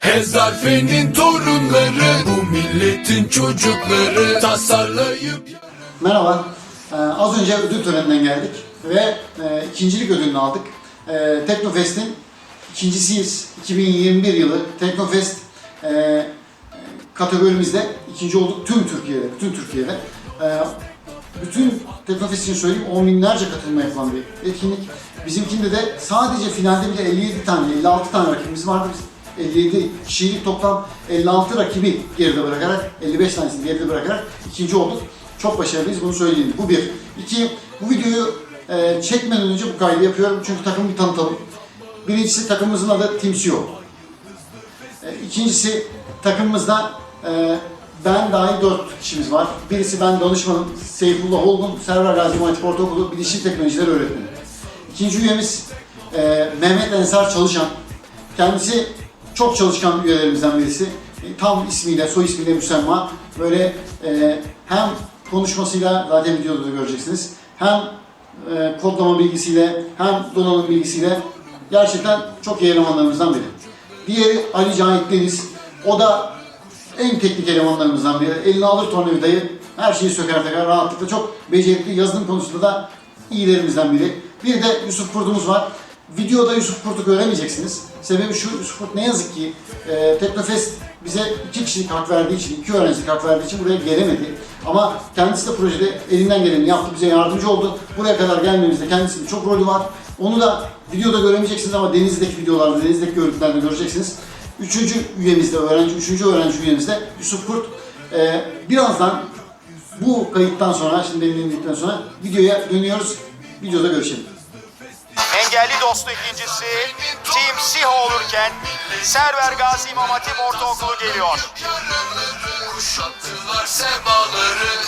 Hezarfenin torunları Bu milletin çocukları Tasarlayıp Merhaba. Ee, az önce ödül töreninden geldik ve e, ikincilik ödülünü aldık. E, Teknofest'in ikincisiyiz. 2021 yılı Teknofest e, kategorimizde ikinci olduk tüm Türkiye'de, bütün Türkiye'de. E, bütün Teknofest için söyleyeyim on binlerce katılma yapılan bir etkinlik. Bizimkinde de sadece finalde bile 57 tane, 56 tane rakibimiz vardı. Biz 57 kişilik toplam 56 rakibi geride bırakarak, 55 tanesini geride bırakarak ikinci olduk. Çok başarılıyız bunu söyleyeyim. Bu bir. İki, bu videoyu e, çekmeden önce bu kaydı yapıyorum çünkü takımı bir tanıtalım. Birincisi takımımızın adı CEO. E, İkincisi takımımızda e, ben dahil dört kişimiz var. Birisi ben danışmanım Seyfullah Olgun, Server Gazi Muhatip Ortaokulu Bilişim Teknolojileri Öğretmeni. İkinci üyemiz e, Mehmet Ensar Çalışan. Kendisi çok çalışkan üyelerimizden birisi. E, tam ismiyle, soy ismiyle müsemma. Böyle e, hem konuşmasıyla zaten videoda da göreceksiniz. Hem e, kodlama bilgisiyle hem donanım bilgisiyle gerçekten çok iyi elemanlarımızdan biri. Diğeri Ali Cahit Deniz. O da en teknik elemanlarımızdan biri. Eline alır tornavidayı, her şeyi söker takar rahatlıkla. Çok becerikli, yazılım konusunda da iyilerimizden biri. Bir de Yusuf Kurt'umuz var. Videoda Yusuf Kurt'u göremeyeceksiniz. Sebebi şu, Yusuf Kurt ne yazık ki e, Teknofest bize iki kişilik hak verdiği için, iki öğrencilik hak verdiği için buraya gelemedi. Ama kendisi de projede elinden geleni yaptı, bize yardımcı oldu. Buraya kadar gelmemizde kendisinin çok rolü var. Onu da videoda göremeyeceksiniz ama Denizli'deki videolarda, Denizli'deki görüntülerde göreceksiniz. Üçüncü üyemiz de öğrenci, üçüncü öğrenci üyemiz de Yusuf Kurt. Ee, birazdan bu kayıttan sonra, şimdi benim sonra videoya dönüyoruz. Videoda görüşelim. Engelli dostu ikincisi Team SİHA olurken Server Gazi İmam Hatip Ortaokulu geliyor. Kuşattılar semaları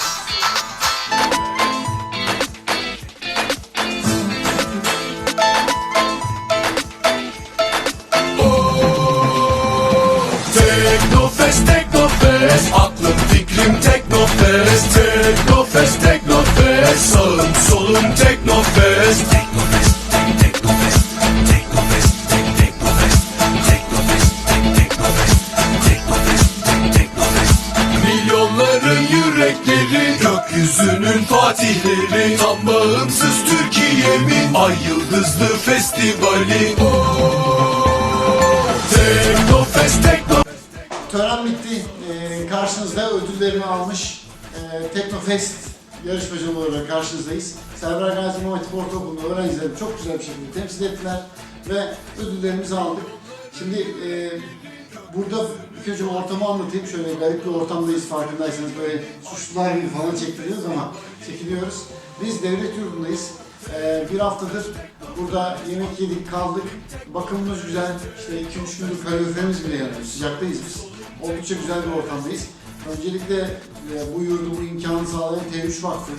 Bağımsız Türkiye'min Ay yıldızlı festivali Teknofest, Teknofest Tören bitti. Ee, karşınızda ödüllerini almış e, Teknofest yarışmacıları olarak karşınızdayız. Server Gazi Hatip Ortaokulu'nda öğrencileri çok güzel bir şekilde temsil ettiler ve ödüllerimizi aldık. Şimdi e, burada ilk önce ortamı anlatayım. Şöyle garip bir ortamdayız farkındaysanız böyle suçlular gibi falan çektiriyoruz ama çekiliyoruz. Biz devlet yurdundayız. Ee, bir haftadır burada yemek yedik, kaldık. Bakımımız güzel. İşte 2-3 gündür kaloriferimiz bile yanıyor. Sıcaktayız biz. Oldukça güzel bir ortamdayız. Öncelikle e, bu yurdu, bu imkanı sağlayan T3 Vakfı,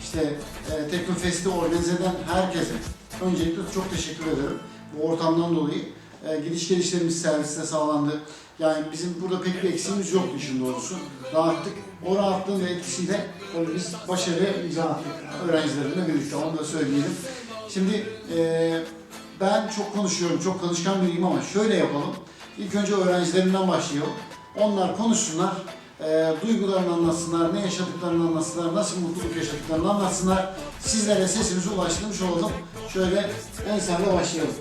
işte e, Teknofest'i organize eden herkese öncelikle çok teşekkür ederim. Bu ortamdan dolayı e, gidiş gelişlerimiz serviste sağlandı. Yani bizim burada pek bir eksiğimiz yoktu işin doğrusu. Rahattık. O rahatlığın da etkisiyle biz başarıya imza attık öğrencilerimle birlikte. Onu da söyleyelim. Şimdi e, ben çok konuşuyorum, çok konuşkan biriyim ama şöyle yapalım. İlk önce öğrencilerimden başlayalım. Onlar konuşsunlar, e, duygularını anlatsınlar, ne yaşadıklarını anlatsınlar, nasıl mutluluk yaşadıklarını anlatsınlar. Sizlere sesimizi ulaştırmış olalım. Şöyle Ensar'la başlayalım.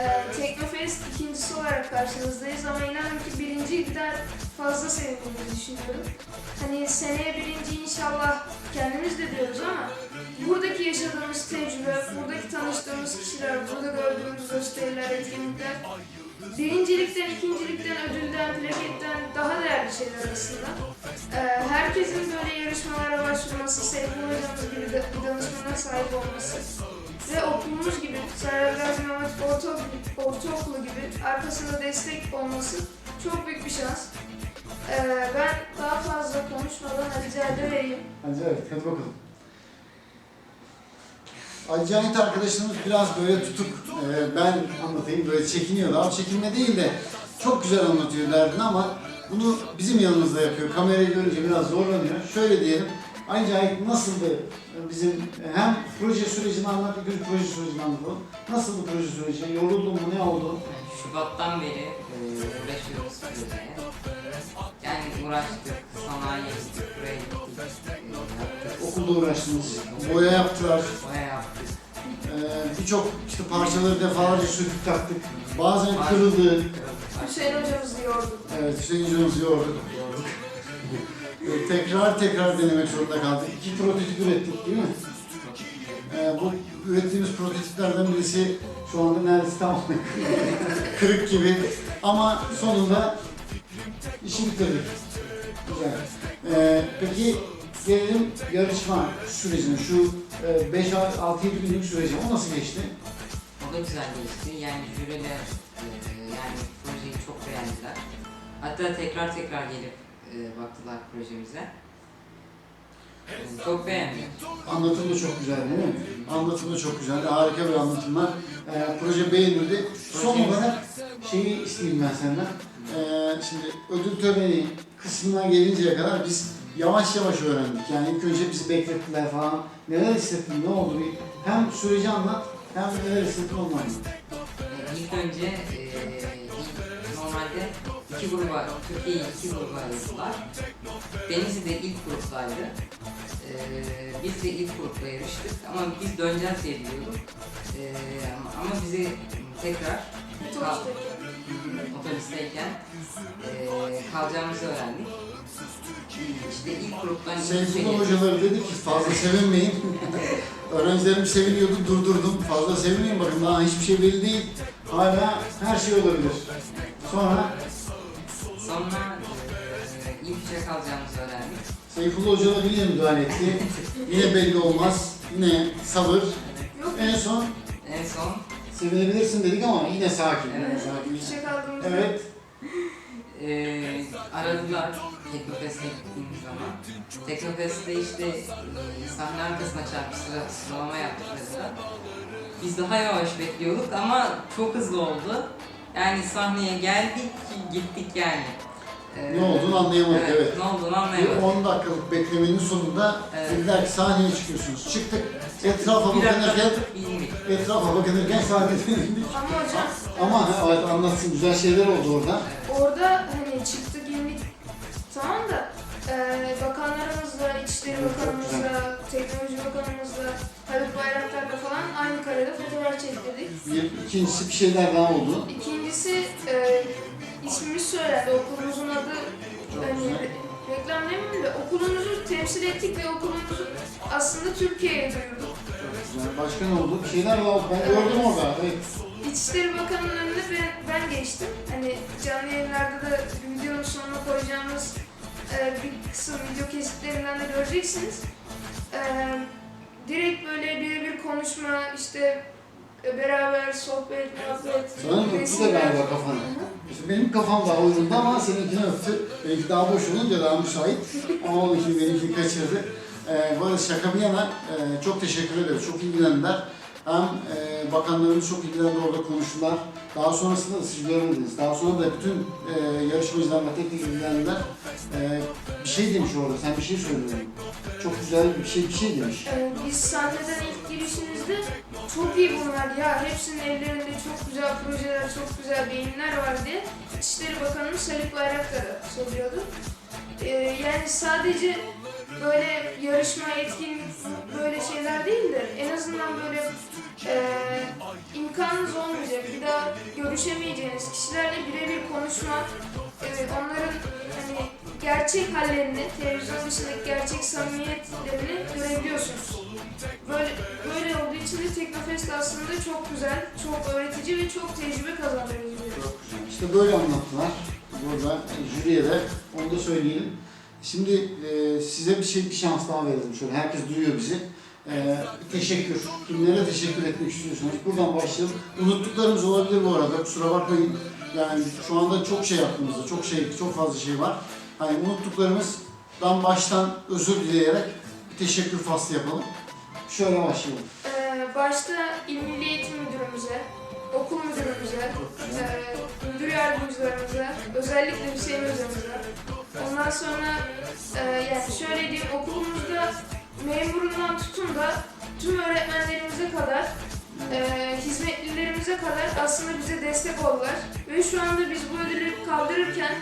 Ee, Teknofest ikincisi olarak karşınızdayız ama inanın ki birincilikten fazla sevindiğimizi düşünüyorum. Hani seneye birinci inşallah kendimiz de diyoruz ama buradaki yaşadığımız tecrübe, buradaki tanıştığımız kişiler, burada gördüğümüz gösteriler, etkinlikler birincilikten, ikincilikten, ödülden, plaketten daha değerli şeyler aslında. Ee, herkesin böyle yarışmalara başvurması, Seyfullah hocamız gibi bir danışmana sahip olması ve okulumuz Ortaokulu, Ortaokulu gibi arkasında destek olması çok büyük bir şans. Ee, ben daha fazla konuşmadan Ali Cahil'e vereyim. Hadi evet, hadi bakalım. Ali Cahit arkadaşımız biraz böyle tutuk. Ee, ben anlatayım böyle çekiniyor. Daha çekinme değil de çok güzel anlatıyor derdini ama bunu bizim yanımızda yapıyor. Kamerayı görünce biraz zorlanıyor. Şöyle diyelim. Ali Cahit nasıldı bizim hem proje sürecini anlat, bir proje sürecini anlatalım. Nasıldı proje süreci? Yoruldun mu? Ne oldu? Şubat'tan beri e, uğraşıyoruz projeye. Yani uğraştık, sanayiye gittik, buraya gittik, Okulda uğraştınız, boya yaptılar, boya yaptık. Ee, birçok işte parçaları defalarca söküp taktık. Bazen kırıldı. Hüseyin hocamızı yorduk. Evet, Hüseyin hocamızı yorduk. Ee, tekrar tekrar denemek zorunda kaldık. İki prototip ürettik değil mi? Ee, bu ürettiğimiz prototiplerden birisi şu anda neredeyse tam kırık gibi. Ama sonunda işi bitirdik. Güzel. Ee, peki gelelim yarışma sürecine. Şu 5-6-7 günlük sürece o nasıl geçti? O da güzel geçti. Yani jüriler e, yani projeyi çok beğendiler. Hatta tekrar tekrar gelip e, baktılar projemize. E, çok beğendim. Anlatım da çok güzel değil mi? Anlatım da çok güzeldi. Harika bir anlatım var. Ee, proje beğenildi. Son olarak şeyi isteyeyim ben senden. Ee, şimdi ödül töreni kısmına gelinceye kadar biz yavaş yavaş öğrendik. Yani ilk önce bizi beklettiler falan. Neler hissettin, ne oldu? Bir hem süreci anlat, hem neler hissettin onu anlat. E, İlk önce e, normalde iki gruba, Türkiye'yi iki gruba ayırdılar. Denizli de ilk gruptaydı. E, biz de ilk grupta yarıştık ama biz döneceğiz diye biliyorduk. E, ama, ama bizi tekrar kal, otobüsteyken e, kalacağımızı öğrendik. İşte ilk gruptan Seyfullah hocaları dedi ki fazla sevinmeyin. Öğrencilerim seviniyordu, durdurdum. Fazla sevinmeyin bakın daha hiçbir şey belli değil. Hala her şey olabilir. Sonra Sonra e, ilk üçe kalacağımızı öğrendik. Seyfullah Hoca da yine müdahale etti. Yine belli olmaz. Yine sabır. Yok En son En son sevinebilirsin dedik ama yine sakin. Evet. sakin. Yüksek aldığımızda Evet. e, aradılar Teknofest'e gittiğimiz zaman. Teknofest'te işte e, sahne arkasına çarpıp sıra, sıralama yaptıklarında biz daha yavaş bekliyorduk ama çok hızlı oldu. Yani sahneye geldik, gittik yani. E, Ne olduğunu anlayamadık evet. Ne olduğunu Bir anlayamadık. 10 dakikalık beklemenin sonunda Evet. dediler ki sahneye çıkıyorsunuz. Çıktık. Etrafa Bir bakınırken, etrafa bakınırken sahneden indik. ama hocam Ama ha, evet anlatsın güzel şeyler oldu orada. orada hani çıktık indik tamam da e, bakanlarımızla, İçişleri Bakanımızla, Teknoloji Bakanımızla, Haluk Bayraktar'la falan aynı karede fotoğraf çektirdik. Bir, ikincisi bir şeyler daha oldu. İkincisi e, ismimiz söylendi. Okulumuzun adı hani re- reklam demeyeyim de okulumuzu temsil ettik ve okulumuzu aslında Türkiye'ye duyurduk. Güzel. Başka ne oldu? Bir şeyler oldu. Ben gördüm orada. Evet. İçişleri Bakanı'nın önüne ben, ben geçtim. Hani canlı yayınlarda da videonun sonuna koyacağımız e, bir kısım video kesitlerinden de göreceksiniz. E, direkt böyle birebir konuşma, işte e, beraber sohbet, muhabbet, öptü de resimler. galiba kafanı. İşte benim kafam daha uygundu ama seninkini öptü. Benimki daha boş olunca daha müsait. Ama onunki benimkini kaçırdı. Ee, bu arada şaka bir yana e, çok teşekkür ederiz. Çok ilgilendiler. Hem e, bakanlarımız çok ilgilendi orada konuştular. Daha sonrasında da. Daha sonra da bütün e, yarışmacılarla tek tek ilgilendiler. E, bir şey demiş orada. Sen bir şey söylüyorsun. Çok güzel bir şey bir şey demiş. Ee, biz sahneden ilk girişimizde çok iyi bunlar ya hepsinin ellerinde çok güzel projeler, çok güzel beyinler var diye İçişleri Bakanımız Haluk Bayraktar'a soruyordu. Ee, yani sadece böyle yarışma, etkinlik böyle şeyler değil de en azından böyle e, imkanınız olmayacak, bir daha görüşemeyeceğiniz kişilerle birebir konuşmak, e, onların hani gerçek hallerini, televizyon dışındaki gerçek samimiyetlerini görebiliyorsunuz. Böyle, böyle olduğu için de Teknofest aslında çok güzel, çok öğretici ve çok tecrübe kazandırıcı. İşte böyle anlattılar. Burada jüriye de onu da söyleyelim. Şimdi e, size bir şey bir şans daha verelim şöyle. Herkes duyuyor bizi. E, teşekkür. Kimlere teşekkür etmek istiyorsanız buradan başlayalım. Unuttuklarımız olabilir bu arada. Kusura bakmayın. Yani şu anda çok şey aklımızda. Çok şey, çok fazla şey var. Hani unuttuklarımızdan baştan özür dileyerek bir teşekkür faslı yapalım. Şöyle başlayalım. Ee, başta İl Milli Eğitim Müdürümüze, okul müdürümüze, e, müdür yardımcılarımıza, özellikle Hüseyin hocamıza. Ondan sonra e, yani şöyle diyeyim okulumuzda memurundan tutun da tüm öğretmenlerimize kadar, e, hizmetlilerimize kadar aslında bize destek oldular. Ve şu anda biz bu ödülleri kaldırırken,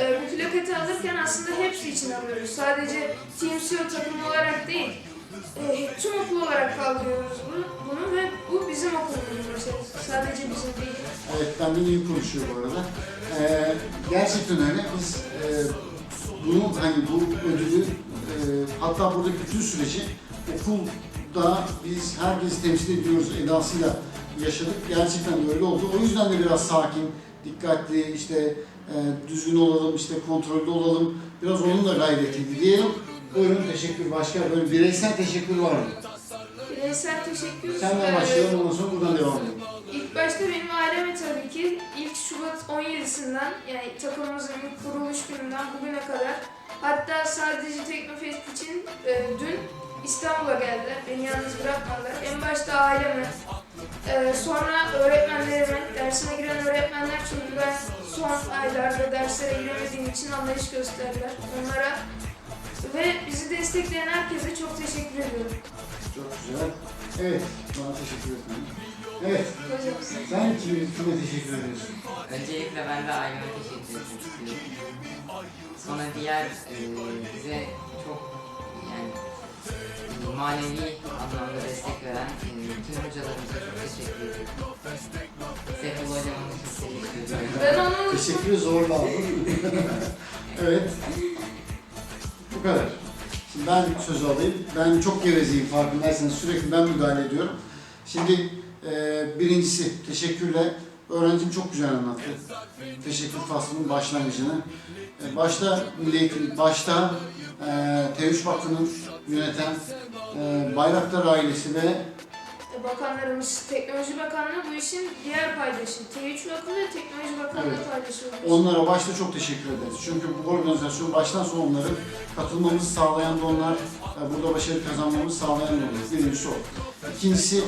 e, bu plaketi alırken aslında hepsi için alıyoruz. Sadece Team CEO takımı olarak değil, tüm okul olarak kaldırıyoruz bunu, bunu ve bu bizim okulumuzun meselesi. Sadece bizim değil. Evet, benden iyi konuşuyor bu arada. Ee, gerçekten öyle. Biz e, bunu hani bu ödülü e, hatta buradaki bütün süreci okulda biz herkesi temsil ediyoruz edasıyla yaşadık. Gerçekten de öyle oldu. O yüzden de biraz sakin, dikkatli, işte e, düzgün olalım, işte kontrollü olalım. Biraz onun da gayretiydi diyelim. Buyurun teşekkür. Başka böyle bireysel teşekkür var mı? Bireysel teşekkür. Senden e, başlayalım ondan sonra buradan devam edelim. İlk başta benim aileme tabii ki ilk Şubat 17'sinden yani takımımızın ilk kuruluş gününden bugüne kadar hatta sadece Teknofest için e, dün İstanbul'a geldiler. Beni yalnız bırakmadılar. En başta aileme, e, sonra öğretmenlerime, dersime giren öğretmenler çünkü ben son aylarda derslere giremediğim için anlayış gösterdiler onlara. Ve bizi destekleyen herkese çok teşekkür ediyorum. Çok güzel. Evet, bana teşekkür ederim. Evet, sen kime, kime teşekkür ediyorsun? Öncelikle ben de aileme teşekkür etmek istiyorum. Sonra diğer e, bize çok yani manevi anlamda destek veren e, tüm hocalarımıza çok teşekkür ediyorum. Sefil hocama çok teşekkür ediyorum. Ben onu Teşekkürü zorla aldım. evet. Kadar. Şimdi ben sözü alayım. Ben çok gevezeyim farkındaysanız sürekli ben müdahale ediyorum. Şimdi e, birincisi teşekkürle öğrencim çok güzel anlattı. Teşekkür faslının başlangıcını. E, başta Milli Eğitim, başta e, T3 Vakfı'nın yöneten e, Bayraktar ailesi ve Bakanlarımız, Teknoloji Bakanlığı bu işin diğer paydaşı. T3 Vakfı ve Teknoloji Bakanlığı Evet. paydaşı. Onlara başta çok teşekkür ederiz. Çünkü bu organizasyon baştan sona onları katılmamızı sağlayan da onlar, e, burada başarı kazanmamızı sağlayan da onlar. Birincisi o. İkincisi,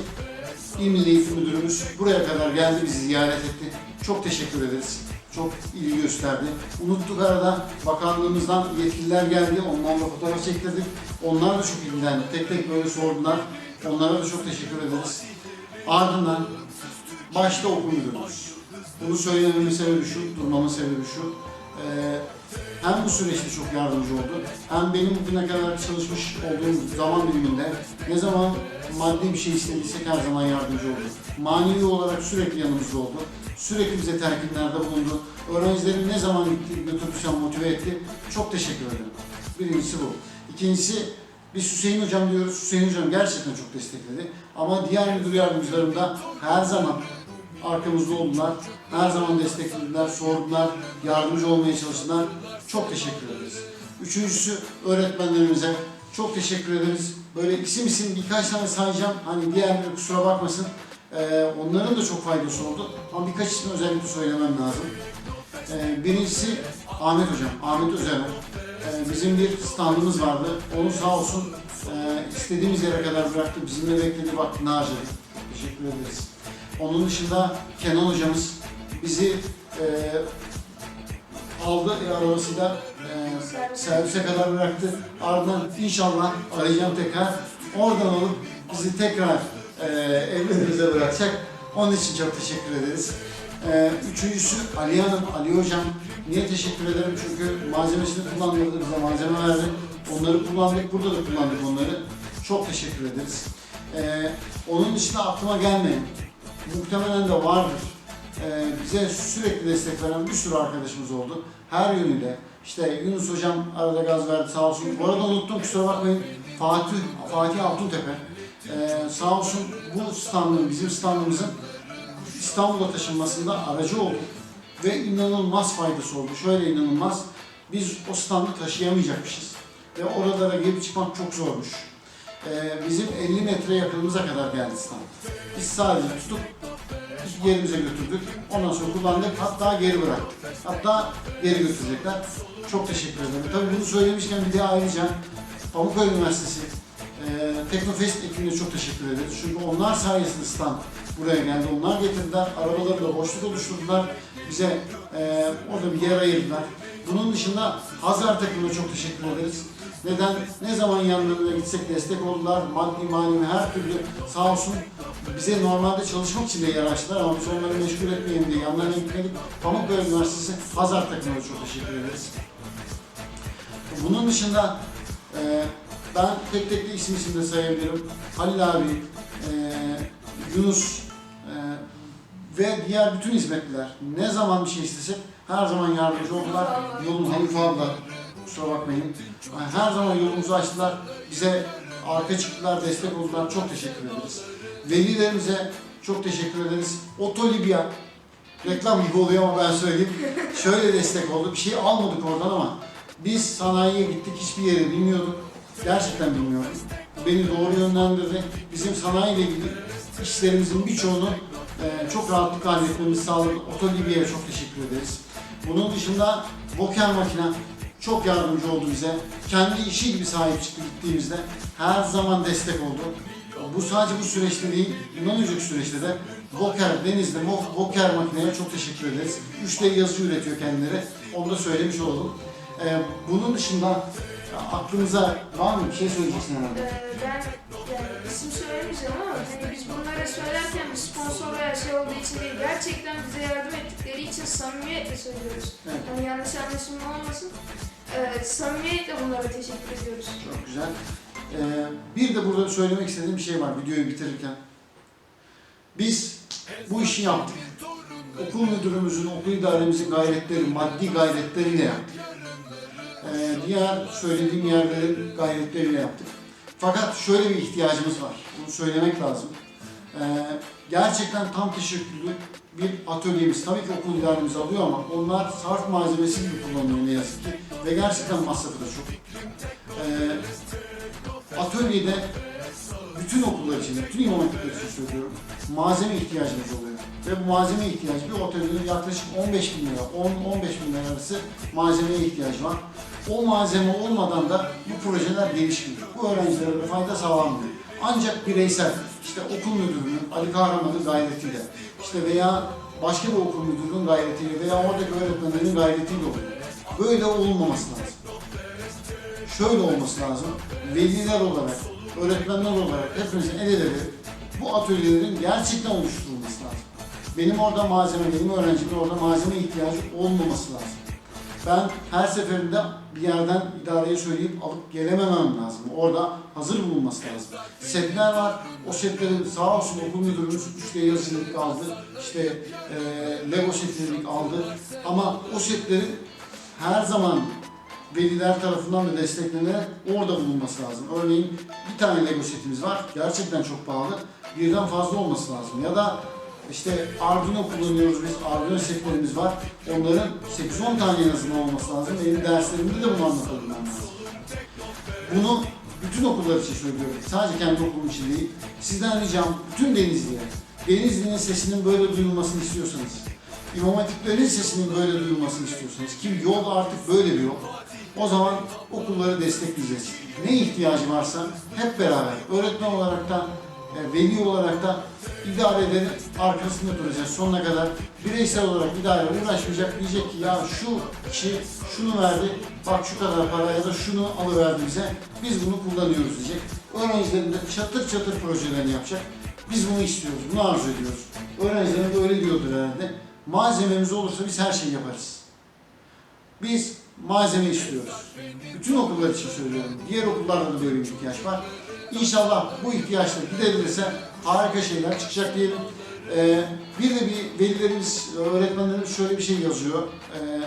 İl Milli Eğitim Müdürümüz buraya kadar geldi, bizi ziyaret etti. Çok teşekkür ederiz. Çok ilgi gösterdi. Unuttuk arada bakanlığımızdan yetkililer geldi, onlarla fotoğraf çektirdik. Onlar da çok ilgilendi. Tek tek böyle sordular. Onlara da çok teşekkür ederiz. Ardından başta müdürümüz. Bunu söylememin sebebi şu, durmamın sebebi şu. Ee, hem bu süreçte çok yardımcı oldu, hem benim bugüne kadar çalışmış olduğum zaman diliminde ne zaman maddi bir şey istediysek her zaman yardımcı oldu. Manevi olarak sürekli yanımızda oldu. Sürekli bize telkinlerde bulundu. Öğrencilerin ne zaman götürdüysem motive etti. Çok teşekkür ederim. Birincisi bu. İkincisi biz Hüseyin Hocam diyoruz. Hüseyin Hocam gerçekten çok destekledi. Ama diğer müdür yardımcılarım da her zaman arkamızda oldular. Her zaman desteklediler, sordular, yardımcı olmaya çalıştılar. Çok teşekkür ederiz. Üçüncüsü öğretmenlerimize çok teşekkür ederiz. Böyle isim isim birkaç tane sayacağım. Hani diğerleri kusura bakmasın. Ee, onların da çok faydası oldu. Ama birkaç ismi özellikle söylemem lazım. Ee, birincisi Ahmet Hocam, Ahmet Özer. Ee, bizim bir standımız vardı. Onu sağ olsun e, istediğimiz yere kadar bıraktı. Bizimle bekledi, vaktini harcadı. Teşekkür ederiz. Onun dışında Kenan hocamız bizi e, aldı e, arabasıyla e, servise kadar bıraktı. Ardından inşallah arayacağım tekrar. Oradan alıp bizi tekrar e, evlerimize bırakacak. Onun için çok teşekkür ederiz. E, üçüncüsü Ali Hanım, Ali Hocam. Niye teşekkür ederim? Çünkü malzemesini kullandırdı, bize malzeme verdi. Onları kullandık, burada da kullandık onları. Çok teşekkür ederiz. E, onun dışında aklıma gelmeyen, muhtemelen de vardır. Ee, bize sürekli destek veren bir sürü arkadaşımız oldu. Her yönüyle. İşte Yunus Hocam arada gaz verdi sağ olsun. Bu arada unuttum kusura bakmayın. Fatih, Fatih Altuntepe. Ee, sağ olsun bu standın, bizim standımızın İstanbul'a taşınmasında aracı oldu. Ve inanılmaz faydası oldu. Şöyle inanılmaz. Biz o standı taşıyamayacakmışız. Ve oralara gelip çıkmak çok zormuş. Ee, bizim 50 metre yakınımıza kadar geldi stand. Biz sadece tutup yerimize götürdük. Ondan sonra kullandık. Hatta geri bıraktık. Hatta geri götürecekler. Çok teşekkür ederim. Tabii bunu söylemişken bir de ayrıca Pamukkale Üniversitesi e, Teknofest ekibine çok teşekkür ederiz. Çünkü onlar sayesinde stand buraya geldi. Onlar getirdiler. Arabaları da boşluk oluşturdular. Bize e, orada bir yer ayırdılar. Bunun dışında Hazar takımına çok teşekkür ederiz. Neden? Ne zaman yanlarına gitsek destek oldular. Maddi manevi her türlü sağ olsun bize normalde çalışmak için de yer ama biz onları meşgul etmeyelim diye yanlarına gitmedik. Pamukkale Üniversitesi Hazar takımına çok teşekkür ederiz. Bunun dışında e, ben tek tek de isim isim de sayabilirim. Halil abi, e, Yunus e, ve diğer bütün hizmetliler ne zaman bir şey istesek her zaman yardımcı oldular. Yolun Hanife abla kusura bakmayın. Her zaman yolumuzu açtılar. Bize arka çıktılar, destek oldular. Çok teşekkür ederiz. Velilerimize çok teşekkür ederiz. Oto Libya reklam gibi oluyor ama ben söyleyeyim. Şöyle destek oldu. Bir şey almadık oradan ama biz sanayiye gittik. Hiçbir yeri bilmiyorduk. Gerçekten bilmiyorduk. Beni doğru yönlendirdi. Bizim sanayiyle ilgili işlerimizin birçoğunu e, çok rahatlıkla halletmemizi sağladı. Oto Libya'ya çok teşekkür ederiz. Bunun dışında Boker Makine çok yardımcı oldu bize. Kendi işi gibi sahip çıktı gittiğimizde. Her zaman destek oldu. Bu sadece bu süreçte değil, bundan önceki süreçte de Boker, Denizli Boker makineye çok teşekkür ederiz. 3D yazı üretiyor kendileri. Onu da söylemiş olalım. Ee, bunun dışında aklınıza var mı bir şey söyleyeceksin herhalde? Ee, ben yani isim söylemeyeceğim ama hani biz bunları söylerken bir sponsor veya şey olduğu için değil, gerçekten bize yardım ettikleri için samimiyetle söylüyoruz. Evet. Yani yanlış anlaşılma olmasın. Ee, samimiyetle bunlara teşekkür ediyoruz. Çok güzel. Ee, bir de burada söylemek istediğim bir şey var videoyu bitirirken. Biz bu işi yaptık. Okul müdürümüzün, okul idaremizin gayretleri, maddi gayretleriyle yaptık. Ee, diğer söylediğim yerlerin gayretleriyle yaptık. Fakat şöyle bir ihtiyacımız var. Bunu söylemek lazım. Ee, gerçekten tam teşekküllü bir atölyemiz. Tabii ki okul idaremiz alıyor ama onlar sarf malzemesi gibi kullanıyor ne yazık ki. Ve gerçekten masrafı da çok. Ee, atölyede bütün okullar için, bütün imam hatipler için söylüyorum, malzeme ihtiyacımız oluyor. Ve bu malzeme ihtiyacı bir atölyenin yaklaşık 15 bin lira, 10-15 bin lira arası malzemeye ihtiyacı var. O malzeme olmadan da bu projeler gelişmiyor. Bu öğrencilere fayda sağlanmıyor. Ancak bireysel, işte okul müdürünün, Ali Kahraman'ın gayretiyle, işte veya başka bir okul müdürünün gayretiyle veya oradaki öğretmenlerin gayretiyle oluyor. Böyle olmaması lazım şöyle olması lazım. Veliler olarak, öğretmenler olarak hepimizin el ele bu atölyelerin gerçekten oluşturulması lazım. Benim orada malzeme, benim öğrencimin orada malzeme ihtiyacı olmaması lazım. Ben her seferinde bir yerden idareye söyleyip alıp gelememem lazım. Orada hazır bulunması lazım. Setler var. O setleri sağ olsun okul müdürümüz 3D yazıcılık aldı. İşte eee Lego setleri aldı. Ama o setlerin her zaman veliler tarafından da desteklenerek orada bulunması lazım. Örneğin bir tane Lego setimiz var. Gerçekten çok pahalı. Birden fazla olması lazım. Ya da işte Arduino kullanıyoruz biz. Arduino setlerimiz var. Onların 8-10 tane en azından olması lazım. Benim derslerimde de bunu anlatabilmem lazım. Bunu bütün okullar için söylüyorum. Sadece kendi okulum için değil. Sizden ricam bütün Denizli'ye, Denizli'nin sesinin böyle duyulmasını istiyorsanız, İmam Hatiplerin sesinin böyle duyulmasını istiyorsanız, ki yol artık böyle bir yol, o zaman okulları destekleyeceğiz. Ne ihtiyacı varsa hep beraber, öğretmen olarak da, e, veli olarak da idarelerin arkasında duracağız sonuna kadar. Bireysel olarak idare uğraşmayacak, diyecek ki ya şu kişi şunu verdi, bak şu kadar para ya da şunu alıverdi bize, biz bunu kullanıyoruz diyecek. Öğrencilerin de çatır çatır projelerini yapacak. Biz bunu istiyoruz, bunu arzu ediyoruz. Öğrencilerim de öyle diyordur herhalde. Malzememiz olursa biz her şeyi yaparız. Biz malzeme istiyoruz. Bütün okullar için söylüyorum. Diğer okullarda da böyle bir ihtiyaç var. İnşallah bu ihtiyaçlar giderilirse harika şeyler çıkacak diyelim. Ee, bir de bir velilerimiz, öğretmenlerimiz şöyle bir şey yazıyor. Ee,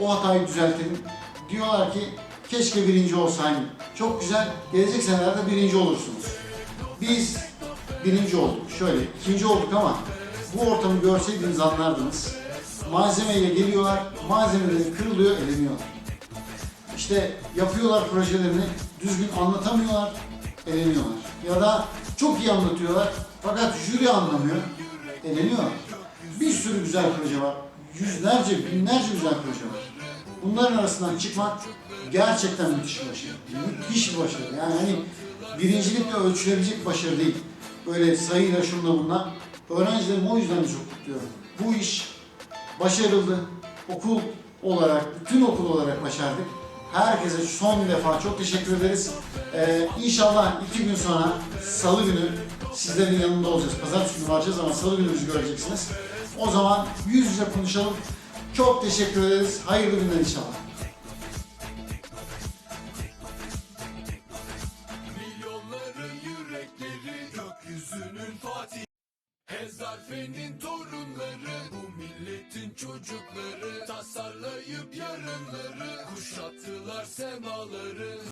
o hatayı düzeltelim. Diyorlar ki keşke birinci olsaydım. Çok güzel. Gelecek senelerde birinci olursunuz. Biz birinci olduk. Şöyle ikinci olduk ama bu ortamı görseydiniz anlardınız. Malzemeyle geliyorlar, malzemeleri kırılıyor, eleniyorlar. İşte yapıyorlar projelerini, düzgün anlatamıyorlar, eleniyorlar. Ya da çok iyi anlatıyorlar fakat jüri anlamıyor, eleniyorlar. Bir sürü güzel proje var. Yüzlerce, binlerce güzel proje var. Bunların arasından çıkmak gerçekten müthiş bir başarı. Müthiş bir başarı. Yani hani birincilikle ölçülebilecek başarı değil. Böyle sayıyla şunla bunla. Öğrencilerimi o yüzden de çok kutluyorum. Bu iş başarıldı. Okul olarak, bütün okul olarak başardık. Herkese son defa çok teşekkür ederiz. Ee, inşallah iki gün sonra salı günü sizlerin yanında olacağız. Pazartesi günü varacağız ama salı günü bizi göreceksiniz. O zaman yüz yüze konuşalım. Çok teşekkür ederiz. Hayırlı günler inşallah. Milyonların yürekleri gökyüzünün fatih torunları bu çocukları Tasarlayıp yarınları kuşattılar semaları